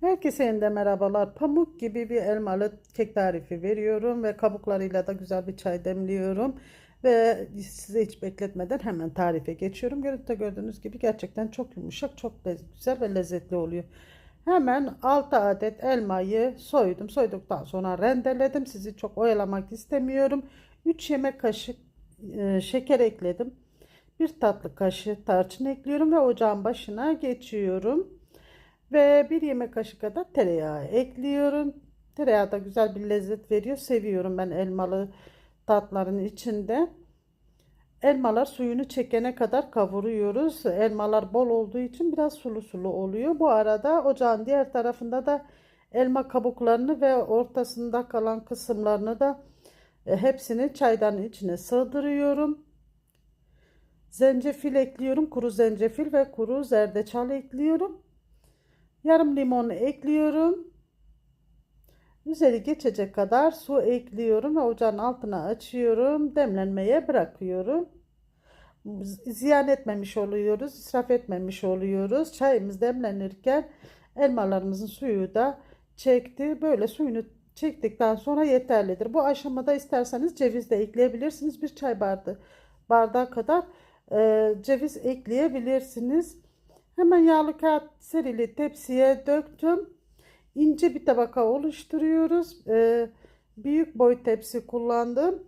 Herkese yeniden merhabalar. Pamuk gibi bir elmalı kek tarifi veriyorum ve kabuklarıyla da güzel bir çay demliyorum. Ve size hiç bekletmeden hemen tarife geçiyorum. Görüntüde gördüğünüz gibi gerçekten çok yumuşak, çok güzel ve lezzetli oluyor. Hemen 6 adet elmayı soydum. Soyduktan sonra rendeledim. Sizi çok oyalamak istemiyorum. 3 yemek kaşık e, şeker ekledim. 1 tatlı kaşığı tarçın ekliyorum ve ocağın başına geçiyorum. Ve bir yemek kaşığı kadar tereyağı ekliyorum. Tereyağı da güzel bir lezzet veriyor. Seviyorum ben elmalı tatların içinde. Elmalar suyunu çekene kadar kavuruyoruz. Elmalar bol olduğu için biraz sulu sulu oluyor. Bu arada ocağın diğer tarafında da elma kabuklarını ve ortasında kalan kısımlarını da e, hepsini çaydanın içine sığdırıyorum. Zencefil ekliyorum. Kuru zencefil ve kuru zerdeçal ekliyorum. Yarım limonu ekliyorum. Üzeri geçecek kadar su ekliyorum ve ocağın altına açıyorum. Demlenmeye bırakıyorum. Ziyan etmemiş oluyoruz, israf etmemiş oluyoruz. Çayımız demlenirken elmalarımızın suyu da çekti. Böyle suyunu çektikten sonra yeterlidir. Bu aşamada isterseniz ceviz de ekleyebilirsiniz. Bir çay bardağı bardağı kadar e, ceviz ekleyebilirsiniz. Hemen yağlı kağıt serili tepsiye döktüm. İnce bir tabaka oluşturuyoruz. Ee, büyük boy tepsi kullandım.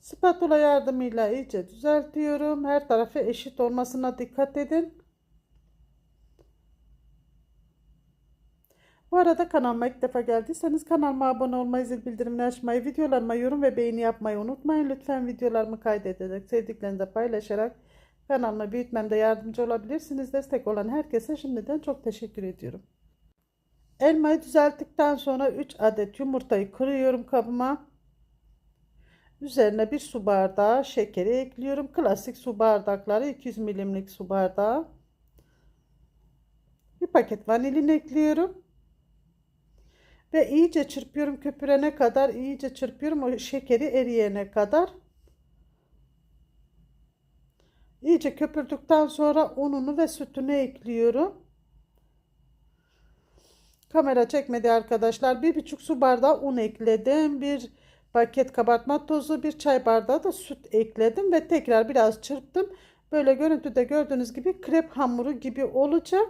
Spatula yardımıyla iyice düzeltiyorum. Her tarafı eşit olmasına dikkat edin. Bu arada kanalıma ilk defa geldiyseniz kanalıma abone olmayı, zil bildirimini açmayı, videolarıma yorum ve beğeni yapmayı unutmayın. Lütfen videolarımı kaydederek, sevdiklerinizle paylaşarak kanalıma büyütmemde yardımcı olabilirsiniz. Destek olan herkese şimdiden çok teşekkür ediyorum. Elmayı düzelttikten sonra 3 adet yumurtayı kırıyorum kabıma. Üzerine bir su bardağı şekeri ekliyorum. Klasik su bardakları 200 milimlik su bardağı. Bir paket vanilin ekliyorum. Ve iyice çırpıyorum köpürene kadar iyice çırpıyorum o şekeri eriyene kadar. İyice köpürdükten sonra ununu ve sütünü ekliyorum. Kamera çekmedi arkadaşlar. Bir buçuk su bardağı un ekledim. Bir paket kabartma tozu, bir çay bardağı da süt ekledim ve tekrar biraz çırptım. Böyle görüntüde gördüğünüz gibi krep hamuru gibi olacak.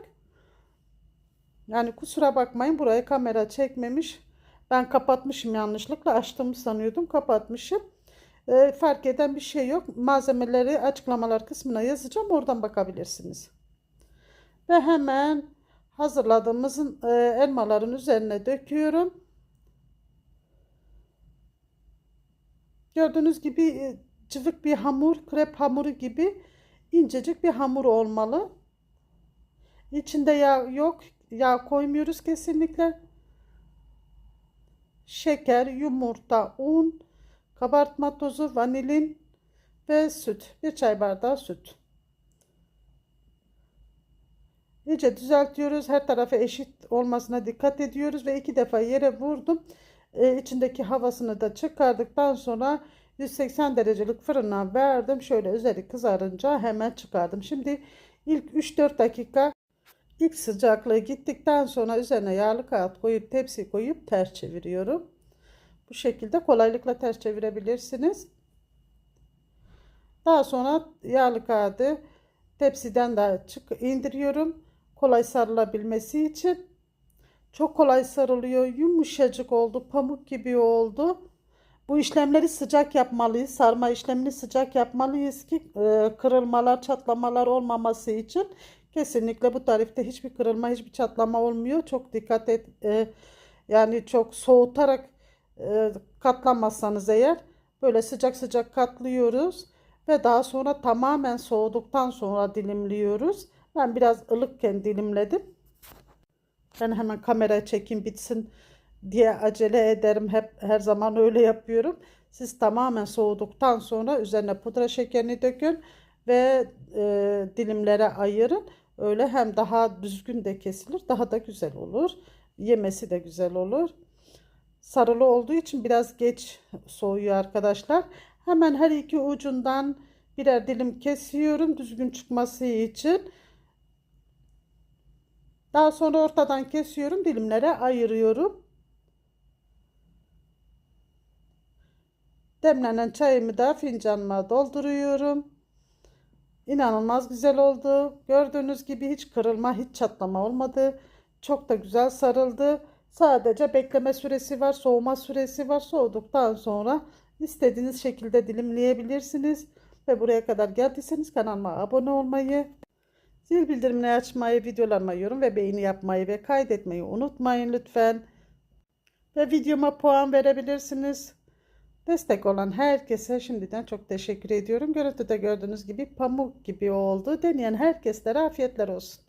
Yani kusura bakmayın buraya kamera çekmemiş. Ben kapatmışım yanlışlıkla açtığımı sanıyordum kapatmışım. E, fark eden bir şey yok. Malzemeleri açıklamalar kısmına yazacağım oradan bakabilirsiniz. Ve hemen hazırladığımızın e, elmaların üzerine döküyorum. Gördüğünüz gibi e, cıvık bir hamur, krep hamuru gibi incecik bir hamur olmalı. İçinde yağ yok. Yağ koymuyoruz kesinlikle. Şeker, yumurta, un, kabartma tozu, vanilin ve süt. Bir çay bardağı süt. İyice düzeltiyoruz. Her tarafı eşit olmasına dikkat ediyoruz ve iki defa yere vurdum. Ee, içindeki havasını da çıkardıktan sonra 180 derecelik fırına verdim. Şöyle üzeri kızarınca hemen çıkardım. Şimdi ilk 3-4 dakika ilk sıcaklığı gittikten sonra üzerine yağlı kağıt koyup tepsi koyup ters çeviriyorum. Bu şekilde kolaylıkla ters çevirebilirsiniz. Daha sonra yağlı kağıdı tepsiden de çık indiriyorum. Kolay sarılabilmesi için. Çok kolay sarılıyor. Yumuşacık oldu. Pamuk gibi oldu. Bu işlemleri sıcak yapmalıyız. Sarma işlemini sıcak yapmalıyız ki e, kırılmalar, çatlamalar olmaması için. Kesinlikle bu tarifte hiçbir kırılma, hiçbir çatlama olmuyor. Çok dikkat et. E, yani çok soğutarak e, katlamazsanız eğer böyle sıcak sıcak katlıyoruz ve daha sonra tamamen soğuduktan sonra dilimliyoruz. Ben biraz ılıkken dilimledim. Ben hemen kamera çekim bitsin diye acele ederim. Hep her zaman öyle yapıyorum. Siz tamamen soğuduktan sonra üzerine pudra şekerini dökün ve e, dilimlere ayırın. Öyle hem daha düzgün de kesilir, daha da güzel olur. Yemesi de güzel olur. Sarılı olduğu için biraz geç soğuyor arkadaşlar. Hemen her iki ucundan birer dilim kesiyorum düzgün çıkması için. Daha sonra ortadan kesiyorum, dilimlere ayırıyorum. Demlenen çayımı da fincanıma dolduruyorum. İnanılmaz güzel oldu. Gördüğünüz gibi hiç kırılma, hiç çatlama olmadı. Çok da güzel sarıldı. Sadece bekleme süresi var, soğuma süresi var. Soğuduktan sonra istediğiniz şekilde dilimleyebilirsiniz. Ve buraya kadar geldiyseniz kanalıma abone olmayı, zil bildirimini açmayı, videolarıma yorum ve beğeni yapmayı ve kaydetmeyi unutmayın lütfen. Ve videoma puan verebilirsiniz. Destek olan herkese şimdiden çok teşekkür ediyorum. Görüntüde gördüğünüz gibi pamuk gibi oldu. Deneyen herkeslere afiyetler olsun.